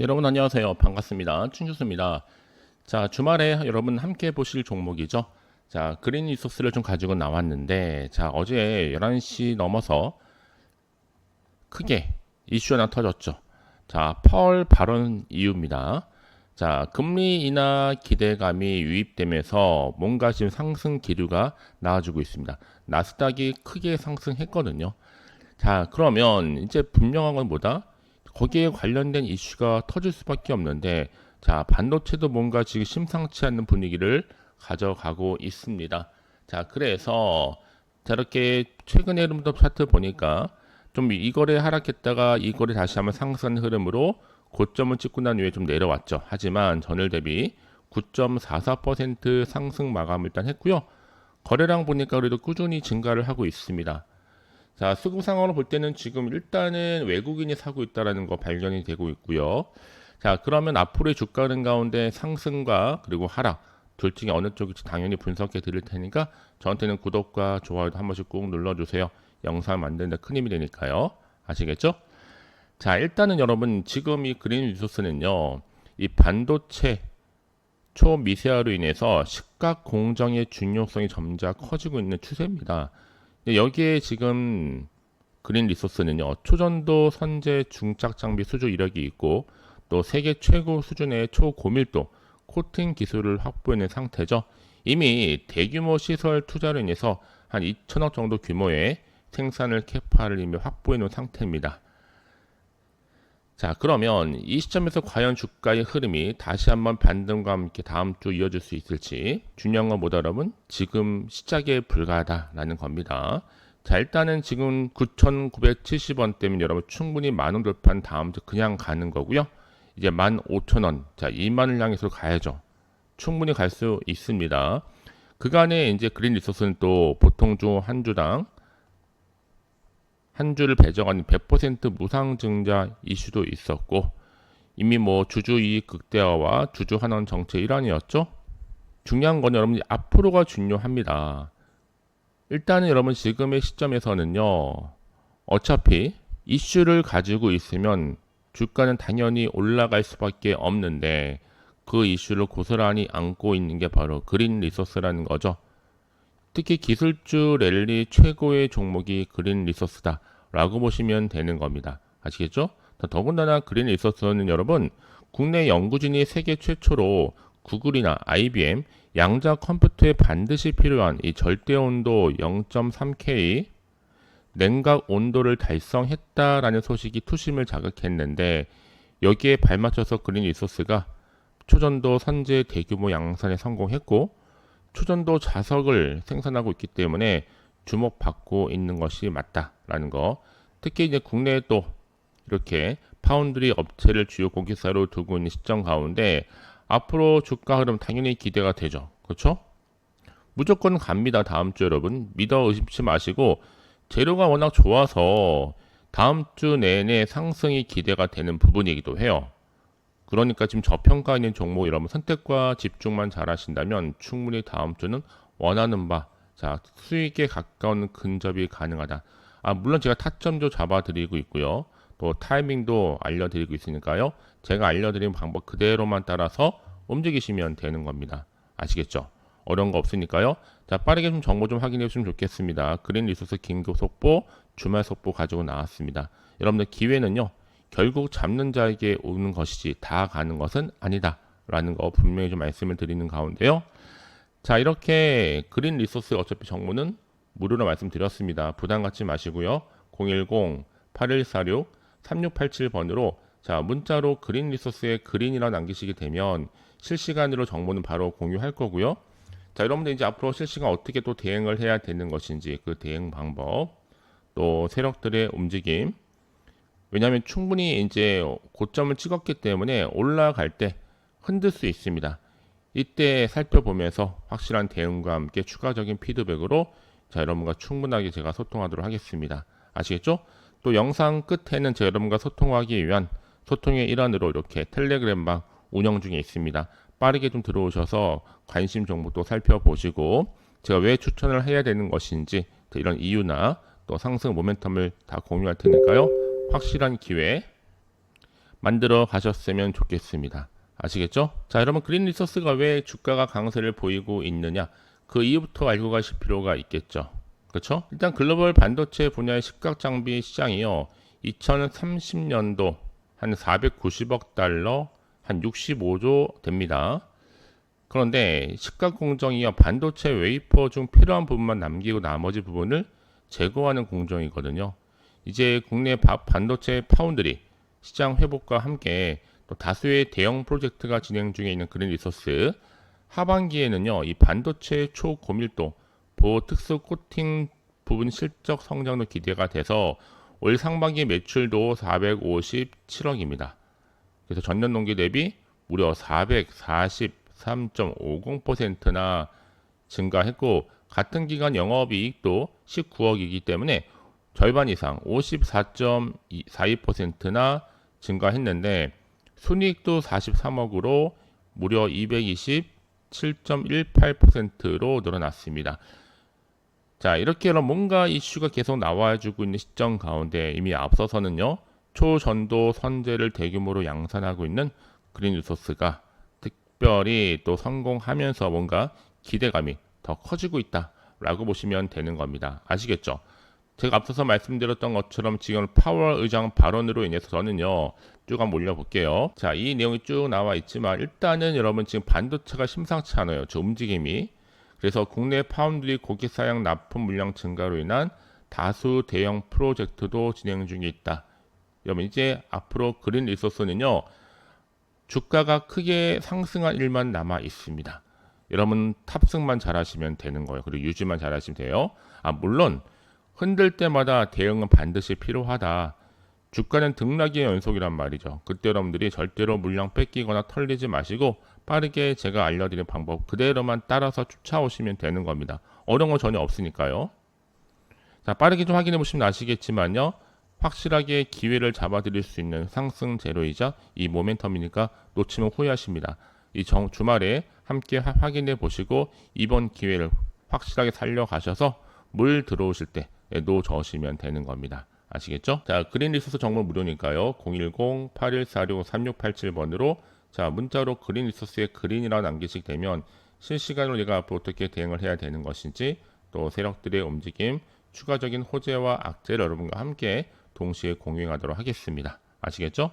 네, 여러분 안녕하세요. 반갑습니다. 춘주수입니다. 자, 주말에 여러분 함께 보실 종목이죠. 자, 그린 리소스를 좀 가지고 나왔는데, 자, 어제 11시 넘어서 크게 이슈 하나 터졌죠. 자, 펄 발언 이유입니다. 자, 금리 인하 기대감이 유입되면서 뭔가 지금 상승 기류가 나와주고 있습니다. 나스닥이 크게 상승했거든요. 자, 그러면 이제 분명한 건 뭐다? 거기에 관련된 이슈가 터질 수밖에 없는데 자 반도체도 뭔가 지금 심상치 않는 분위기를 가져가고 있습니다. 자 그래서 저렇게 최근에 흐름도 차트 보니까 좀 이 거래 하락했다가 이 거래 다시 한번 상승 흐름으로 고점을 찍고 난 후에 좀 내려왔죠. 하지만 전일 대비 9.44% 상승 마감을 일단 했고요. 거래량 보니까 그래도 꾸준히 증가를 하고 있습니다. 자, 수급 상황으로 볼 때는 지금 일단은 외국인이 사고 있다라는 거 발견이 되고 있고요. 자, 그러면 앞으로의 주가 흐름 가운데 상승과 그리고 하락 둘 중에 어느 쪽일지 당연히 분석해 드릴 테니까 저한테는 구독과 좋아요도 한 번씩 꾹 눌러 주세요. 영상 만드는 데 큰 힘이 되니까요. 아시겠죠? 자, 일단은 여러분 지금 이 그린 리소스는요. 이 반도체 초미세화로 인해서 시각 공정의 중요성이 점차 커지고 있는 추세입니다. 여기에 지금 그린 리소스는요 초전도 선제 중작 장비 수주 이력이 있고 또 세계 최고 수준의 초고밀도 코팅 기술을 확보해낸 상태죠. 이미 대규모 시설 투자로 인해서 한 2천억 정도 규모의 생산을 캐파를 이미 확보해 놓은 상태입니다. 자, 그러면 이 시점에서 과연 주가의 흐름이 다시 한번 반등과 함께 다음 주 이어질 수 있을지 중요한 건 뭐다 여러분? 지금 시작에 불과하다라는 겁니다. 자, 일단은 지금 9,970원 때문에 여러분 충분히 만원 돌파한 다음 주 그냥 가는 거고요. 이제 15,000원. 자, 2만을 향해서 가야죠. 충분히 갈 수 있습니다. 그간에 이제 그린 리소스는 또 보통 주 한 주당 한 주를 배정하는 100% 무상 증자 이슈도 있었고 이미 뭐 주주 이익 극대화와 주주 환원 정책 일환이었죠. 중요한 건 여러분 앞으로가 중요합니다. 일단은 여러분 지금의 시점에서는요. 어차피 이슈를 가지고 있으면 주가는 당연히 올라갈 수밖에 없는데 그 이슈를 고스란히 안고 있는 게 바로 그린 리소스라는 거죠. 특히 기술주 랠리 최고의 종목이 그린 리소스다. 라고 보시면 되는 겁니다. 아시겠죠? 더군다나 그린 리소스는 여러분, 국내 연구진이 세계 최초로 구글이나 IBM, 양자 컴퓨터에 반드시 필요한 이 절대 온도 0.3K 냉각 온도를 달성했다라는 소식이 투심을 자극했는데 여기에 발맞춰서 그린 리소스가 초전도 선제 대규모 양산에 성공했고 초전도 자석을 생산하고 있기 때문에 주목받고 있는 것이 맞다라는 거. 특히 이제 국내에 또 이렇게 파운드리 업체를 주요 고객사로 두고 있는 시점 가운데 앞으로 주가 흐름 당연히 기대가 되죠. 그렇죠? 무조건 갑니다. 다음 주 여러분. 믿어 의심치 마시고 재료가 워낙 좋아서 다음 주 내내 상승이 기대가 되는 부분이기도 해요. 그러니까 지금 저평가 있는 종목 여러분 선택과 집중만 잘 하신다면 충분히 다음 주는 원하는 바 자, 수익에 가까운 근접이 가능하다. 아, 물론 제가 타점도 잡아드리고 있고요. 또 타이밍도 알려드리고 있으니까요. 제가 알려드린 방법 그대로만 따라서 움직이시면 되는 겁니다. 아시겠죠? 어려운 거 없으니까요. 자, 빠르게 좀 정보 좀 확인해 주시면 좋겠습니다. 그린 리소스 긴급 속보, 주말 속보 가지고 나왔습니다. 여러분들 기회는요. 결국 잡는 자에게 오는 것이지 다 가는 것은 아니다. 라는 거 분명히 좀 말씀을 드리는 가운데요. 자, 이렇게 그린 리소스 어차피 정보는 무료로 말씀드렸습니다. 부담 갖지 마시고요. 010-8146-3687번으로 자, 문자로 그린 리소스에 그린이라 남기시게 되면 실시간으로 정보는 바로 공유할 거고요. 자, 여러분들 이제 앞으로 실시간 어떻게 또 대응을 해야 되는 것인지 그 대응 방법, 또 세력들의 움직임. 왜냐하면 충분히 이제 고점을 찍었기 때문에 올라갈 때 흔들 수 있습니다. 이때 살펴보면서 확실한 대응과 함께 추가적인 피드백으로 자 여러분과 충분하게 제가 소통하도록 하겠습니다. 아시겠죠? 또 영상 끝에는 제 여러분과 소통하기 위한 소통의 일환으로 이렇게 텔레그램방 운영 중에 있습니다. 빠르게 좀 들어오셔서 관심 정보도 살펴보시고 제가 왜 추천을 해야 되는 것인지 이런 이유나 또 상승 모멘텀을 다 공유할 테니까요. 확실한 기회 만들어 가셨으면 좋겠습니다. 아시겠죠? 자, 여러분 그린 리소스가 왜 주가가 강세를 보이고 있느냐? 그 이유부터 알고 가실 필요가 있겠죠. 그렇죠? 일단 글로벌 반도체 분야의 식각 장비 시장이요. 2030년도 한 490억 달러, 한 65조 됩니다. 그런데 식각 공정이요. 반도체 웨이퍼 중 필요한 부분만 남기고 나머지 부분을 제거하는 공정이거든요. 이제 국내 바- 반도체 파운드리 시장 회복과 함께 또 다수의 대형 프로젝트가 진행 중에 있는 그린 리소스 하반기에는요 이 반도체 초고밀도 보특수 코팅 부분 실적 성장도 기대가 돼서 올 상반기 매출도 457억입니다. 그래서 전년 동기 대비 무려 443.50%나 증가했고 같은 기간 영업이익도 19억이기 때문에 절반 이상 54.42%나 증가했는데 순이익도 43억으로 무려 227.18%로 늘어났습니다. 자, 이렇게 여러 뭔가 이슈가 계속 나와주고 있는 시점 가운데 이미 앞서서는요, 초전도 선제를 대규모로 양산하고 있는 그린 리소스가 특별히 또 성공하면서 뭔가 기대감이 더 커지고 있다라고 보시면 되는 겁니다. 아시겠죠? 제가 앞서서 말씀드렸던 것처럼 지금 파월 의장 발언으로 인해서 저는요 쭉 한번 올려볼게요. 자, 이 내용이 쭉 나와 있지만 일단은 여러분 지금 반도체가 심상치 않아요. 저 움직임이. 그래서 국내 파운드리 고기 사양 납품 물량 증가로 인한 다수 대형 프로젝트도 진행 중에 있다. 여러분 이제 앞으로 그린 리소스는요 주가가 크게 상승할 일만 남아 있습니다. 여러분 탑승만 잘하시면 되는 거예요. 그리고 유지만 잘하시면 돼요. 아 물론 흔들 때마다 대응은 반드시 필요하다. 주가는 등락의 연속이란 말이죠. 그때 여러분들이 절대로 물량 뺏기거나 털리지 마시고 빠르게 제가 알려드린 방법 그대로만 따라서 쫓아오시면 되는 겁니다. 어려운 거 전혀 없으니까요. 자, 빠르게 좀 확인해 보시면 아시겠지만요. 확실하게 기회를 잡아드릴 수 있는 상승 제로이자 이 모멘텀이니까 놓치면 후회하십니다. 이 정, 주말에 함께 하- 확인해 보시고 이번 기회를 확실하게 살려가셔서 물 들어오실 때 노 저으시면 되는 겁니다. 아시겠죠? 자, 그린 리소스 정보 무료니까요. 010-8146-3687번으로 자, 문자로 그린 리소스에 그린이라 남기시게 되면 실시간으로 내가 앞으로 어떻게 대응을 해야 되는 것인지 또 세력들의 움직임, 추가적인 호재와 악재를 여러분과 함께 동시에 공유하도록 하겠습니다. 아시겠죠?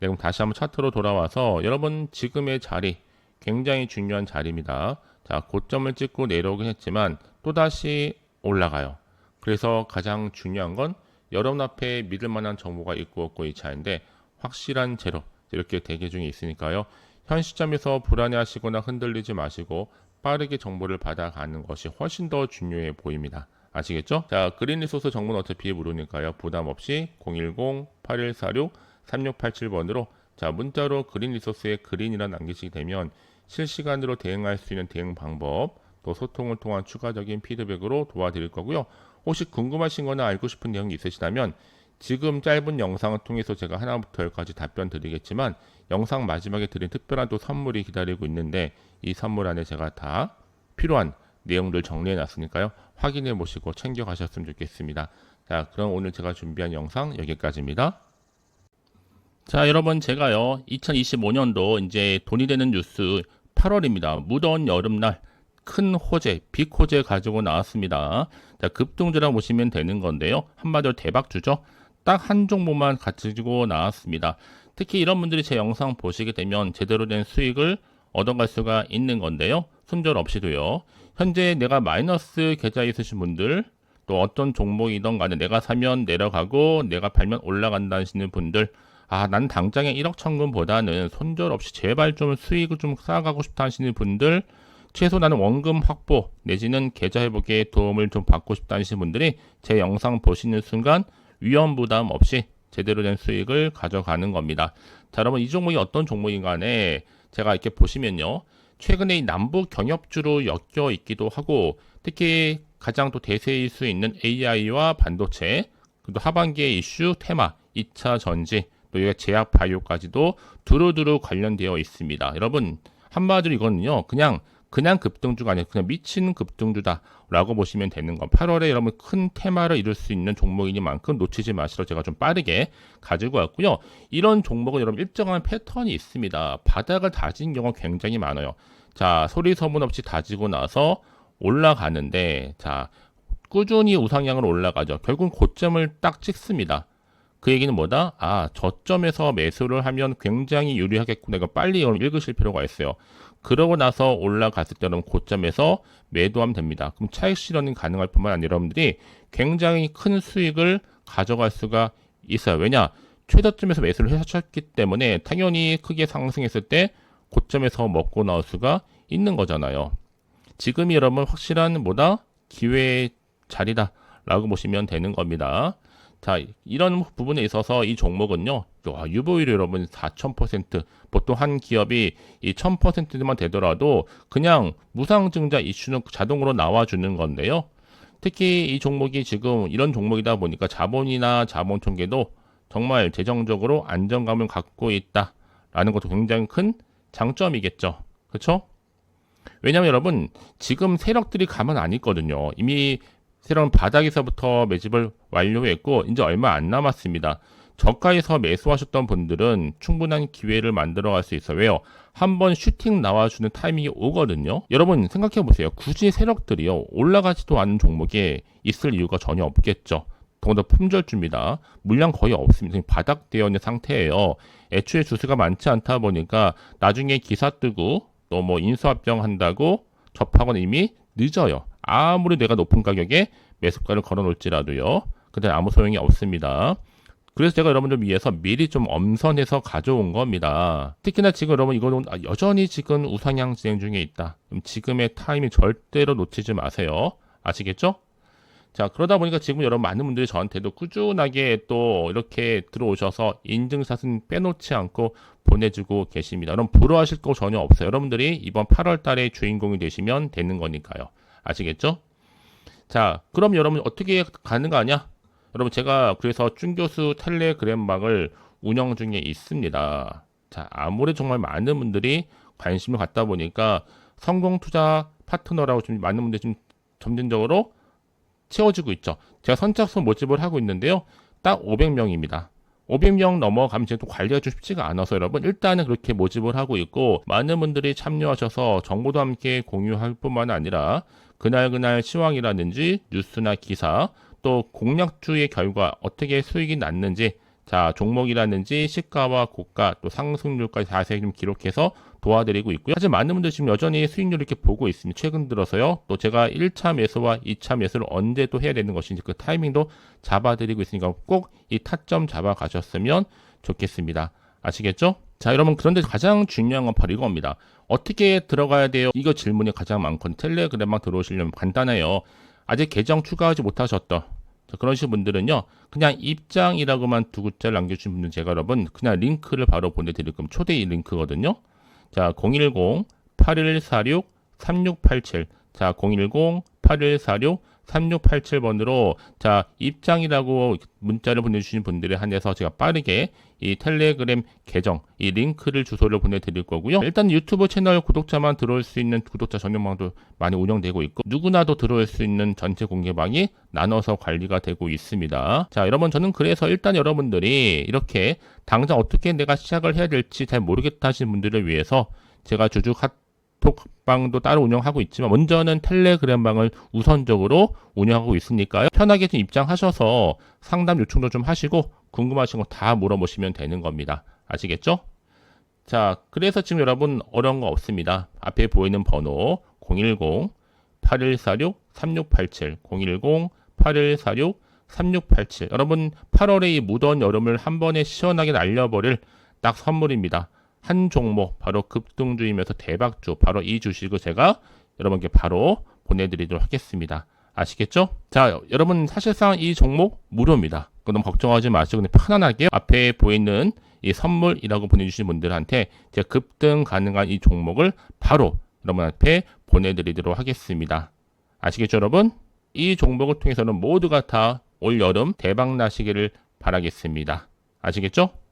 네, 그럼 다시 한번 차트로 돌아와서 여러분 지금의 자리 굉장히 중요한 자리입니다. 자, 고점을 찍고 내려오긴 했지만 또다시 올라가요. 그래서 가장 중요한 건 여러분 앞에 믿을 만한 정보가 있고 없고 이 차인데 확실한 제로 이렇게 대기 중에 있으니까요. 현 시점에서 불안해하시거나 흔들리지 마시고 빠르게 정보를 받아가는 것이 훨씬 더 중요해 보입니다. 아시겠죠? 자, 그린 리소스 정보는 어차피 무료니까요. 부담 없이 010-8146-3687번으로 자, 문자로 그린 리소스에 그린이라 남기시게 되면 실시간으로 대응할 수 있는 대응 방법, 또 소통을 통한 추가적인 피드백으로 도와드릴 거고요. 혹시 궁금하신 거나 알고 싶은 내용이 있으시다면 지금 짧은 영상을 통해서 제가 하나부터 열까지 답변 드리겠지만 영상 마지막에 드린 특별한 또 선물이 기다리고 있는데 이 선물 안에 제가 다 필요한 내용들 정리해 놨으니까요. 확인해 보시고 챙겨 가셨으면 좋겠습니다. 자, 그럼 오늘 제가 준비한 영상 여기까지입니다. 자, 여러분 제가요. 2025년도 이제 돈이 되는 뉴스 8월입니다. 무더운 여름날 큰 호재, 빅 호재 가지고 나왔습니다. 자, 급등주라 보시면 되는 건데요. 한마디로 대박주죠. 딱 한 종목만 가지고 나왔습니다. 특히 이런 분들이 제 영상 보시게 되면 제대로 된 수익을 얻어갈 수가 있는 건데요. 손절 없이도요. 현재 내가 마이너스 계좌 있으신 분들 또 어떤 종목이든 간에 내가 사면 내려가고 내가 팔면 올라간다 하시는 분들 아, 난 당장에 1억 천금보다는 손절 없이 제발 좀 수익을 좀 쌓아가고 싶다 하시는 분들 최소 나는 원금 확보 내지는 계좌 회복에 도움을 좀 받고 싶다 하시는 분들이 제 영상 보시는 순간 위험 부담 없이 제대로 된 수익을 가져가는 겁니다. 자, 여러분 이 종목이 어떤 종목인 간에 제가 이렇게 보시면요. 최근에 이 남북 경협주로 엮여 있기도 하고 특히 가장 또 대세일 수 있는 AI와 반도체 그리고 하반기의 이슈 테마 2차 전지 또 이게 제약 바이오까지도 두루두루 관련되어 있습니다. 여러분 한마디로 이거는요. 그냥 그냥 급등주가 아니라 그냥 미친 급등주다라고 보시면 되는 건 8월에 여러분 큰 테마를 이룰 수 있는 종목이니만큼 놓치지 마시라 제가 좀 빠르게 가지고 왔고요. 이런 종목은 여러분 일정한 패턴이 있습니다. 바닥을 다진 경우가 굉장히 많아요. 자, 소리 소문 없이 다지고 나서 올라가는데 자, 꾸준히 우상향으로 올라가죠. 결국 고점을 딱 찍습니다. 그 얘기는 뭐다? 아, 저점에서 매수를 하면 굉장히 유리하겠구나. 이거 빨리 읽으실 필요가 있어요. 그러고 나서 올라갔을 때는 고점에서 매도하면 됩니다. 그럼 차익 실현이 가능할 뿐만 아니라 여러분들이 굉장히 큰 수익을 가져갈 수가 있어요. 왜냐? 최저점에서 매수를 하셨기 때문에 당연히 크게 상승했을 때 고점에서 먹고 나올 수가 있는 거잖아요. 지금이 여러분 확실한 뭐다? 기회의 자리다 라고 보시면 되는 겁니다. 자, 이런 부분에 있어서 이 종목은요, 와, 유보율이 여러분 4,000%, 보통 한 기업이 이 1,000%만 되더라도 그냥 무상증자 이슈는 자동으로 나와주는 건데요. 특히 이 종목이 지금 이런 종목이다 보니까 자본이나 자본 총계도 정말 재정적으로 안정감을 갖고 있다라는 것도 굉장히 큰 장점이겠죠. 그렇죠? 왜냐하면 여러분 지금 세력들이 가만 안 있거든요. 이미 세력은 바닥에서부터 매집을 완료했고 이제 얼마 안 남았습니다. 저가에서 매수하셨던 분들은 충분한 기회를 만들어 갈 수 있어요. 왜요? 한번 슈팅 나와주는 타이밍이 오거든요. 여러분 생각해 보세요. 굳이 세력들이요 올라가지도 않은 종목에 있을 이유가 전혀 없겠죠. 더군다 품절주입니다. 물량 거의 없습니다. 바닥되어 있는 상태예요. 애초에 주수가 많지 않다 보니까 나중에 기사 뜨고 또 뭐 인수합병 한다고 접하고는 이미 늦어요. 아무리 내가 높은 가격에 매수가를 걸어 놓을지라도요. 근데 아무 소용이 없습니다. 그래서 제가 여러분들 위해서 미리 좀 엄선해서 가져온 겁니다. 특히나 지금 여러분 이거는 여전히 지금 우상향 진행 중에 있다. 지금의 타이밍 절대로 놓치지 마세요. 아시겠죠? 자, 그러다 보니까 지금 여러분 많은 분들이 저한테도 꾸준하게 또 이렇게 들어오셔서 인증샷은 빼놓지 않고 보내주고 계십니다. 여러분 부러워하실 거 전혀 없어요. 여러분들이 이번 8월 달에 주인공이 되시면 되는 거니까요. 아시겠죠? 자, 그럼 여러분 어떻게 가능하냐? 여러분 제가 그래서 준교수 텔레그램방을 운영 중에 있습니다. 자, 아무리 정말 많은 분들이 관심을 갖다 보니까 성공 투자 파트너라고 좀 많은 분들이 좀 점진적으로 채워지고 있죠. 제가 선착순 모집을 하고 있는데요. 딱 500명입니다. 500명 넘어가면 제또 관리가 좀 쉽지가 않아서 여러분 일단은 그렇게 모집을 하고 있고 많은 분들이 참여하셔서 정보도 함께 공유할 뿐만 아니라 그날그날 시황이라든지 뉴스나 기사 또 공략주의 결과 어떻게 수익이 났는지 자 종목이라든지 시가와 고가 또 상승률까지 자세히 좀 기록해서 도와드리고 있고요. 하지만 많은 분들 지금 여전히 수익률 이렇게 보고 있습니다. 최근 들어서요. 또 제가 1차 매수와 2차 매수를 언제 또 해야 되는 것인지 그 타이밍도 잡아드리고 있으니까 꼭 이 타점 잡아 가셨으면 좋겠습니다. 아시겠죠? 자, 여러분 그런데 가장 중요한 건 바로 이겁니다. 어떻게 들어가야 돼요? 이거 질문이 가장 많거든요. 텔레그램만 들어오시려면 간단해요. 아직 계정 추가하지 못하셨다. 자, 그러신 분들은요, 그냥 입장이라고만 두 글자를 남겨주신 분들 제가 여러분 그냥 링크를 바로 보내드릴 겁니다. 초대 링크거든요. 자, 010-8146-3687. 자, 010-8146 3687번으로 자 입장이라고 문자를 보내주신 분들에 한해서 제가 빠르게 이 텔레그램 계정 이 링크를 주소를 보내드릴 거고요. 일단 유튜브 채널 구독자만 들어올 수 있는 구독자 전용방도 많이 운영되고 있고 누구나도 들어올 수 있는 전체 공개방이 나눠서 관리가 되고 있습니다. 자 여러분 저는 그래서 일단 여러분들이 이렇게 당장 어떻게 내가 시작을 해야 될지 잘 모르겠다 하시는 분들을 위해서 제가 주주 핫 톡방도 따로 운영하고 있지만 먼저는 텔레그램방을 우선적으로 운영하고 있으니까요. 편하게 좀 입장하셔서 상담 요청도 좀 하시고 궁금하신 거 다 물어보시면 되는 겁니다. 아시겠죠? 자, 그래서 지금 여러분 어려운 거 없습니다. 앞에 보이는 번호 010-8146-3687 010-8146-3687 여러분 8월의 이 무더운 여름을 한 번에 시원하게 날려버릴 딱 선물입니다. 한 종목 바로 급등주이면서 대박주 바로 이 주식을 제가 여러분께 바로 보내드리도록 하겠습니다. 아시겠죠? 자, 여러분 사실상 이 종목 무료입니다. 그럼 걱정하지 마시고 그냥 편안하게 앞에 보이는 이 선물이라고 보내주신 분들한테 제가 급등 가능한 이 종목을 바로 여러분 앞에 보내드리도록 하겠습니다. 아시겠죠, 여러분? 이 종목을 통해서는 모두가 다 올 여름 대박 나시기를 바라겠습니다. 아시겠죠?